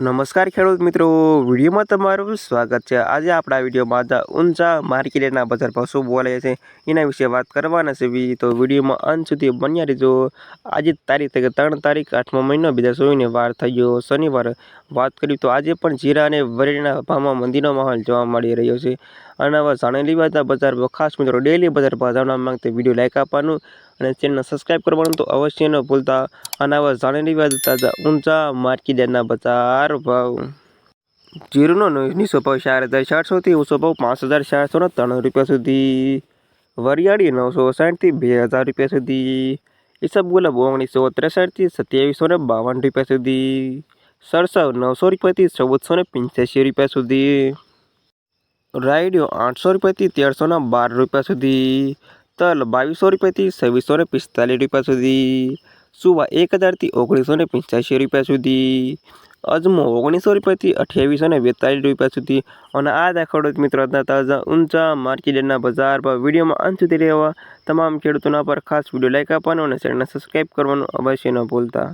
નમસ્કાર ખેડૂત મિત્રો, વિડીયોમાં તમારું સ્વાગત છે. આજે આપણા વિડીયોમાં હતા ઊંચા માર્કેટના બજાર ભાવ શું બોલે છે, એના વિશે વાત કરવાના છે. તો વિડીયોમાં અંત સુધી બન્યા રહેજો. આજે તારીખ થઈ ત્રણ તારીખ, આઠમો મહિનો, બીજા સોઈને વાર થઈ ગયો. શનિવાર વાત કરી તો આજે પણ જીરા અને વરેડીના ભાવમાં મંદીનો માહોલ જોવા મળી રહ્યો છે. અને આવા જાણેલી લેવા બજાર ખાસ મિત્રો ડેલી બજાર ભાવ જાણવા માંગતા વીડિયો લાઇક આપવાનું અને ચેનલ સબસ્ક્રાઈબ કરવાનું તો અવશ્ય ન ભૂલતા. અને આવા જાણેલી લેવા હતા ઊંચા માર્કેટના બજાર ભાવ. જીરુનો નીચો ભાવ ચાર હજાર ચારસોથી ઊંચો ભાવ પાંચ હજાર ચારસો ને ત્રણ રૂપિયા સુધી. વરિયાળી નવસો સાઠથી બે હજાર રૂપિયા સુધી. ઈસબગુલાબ ઓગણીસો ત્રેસઠથી સત્યાવીસો ને બાવન રૂપિયા સુધી. સરસવ નવસો રૂપિયાથી ચૌદસો ને પંચ્યાસી રૂપિયા સુધી. રાયડિયો આઠસો રૂપિયાથી તેરસોના બાર રૂપિયા સુધી, તલ બાવીસો રૂપિયાથી છવ્વીસો ને પિસ્તાલીસ રૂપિયા સુધી, સુવા એક હજારથી ઓગણીસો ને પંચ્યાસી રૂપિયા સુધી, અજમો ઓગણીસો રૂપિયાથી અઠ્યાવીસો ને બેતાલીસ રૂપિયા સુધી. અને આ હતા ખેડૂત મિત્રો તાજા ઊંચા માર્કેટના બજાર પર વિડીયોમાં અંત સુધી રહેવા તમામ ખેડૂતોના પર ખાસ વીડિયો લાઈક આપવાનો અને ચેનલને સબસ્ક્રાઈબ કરવાનું અવશ્ય ન ભૂલતા.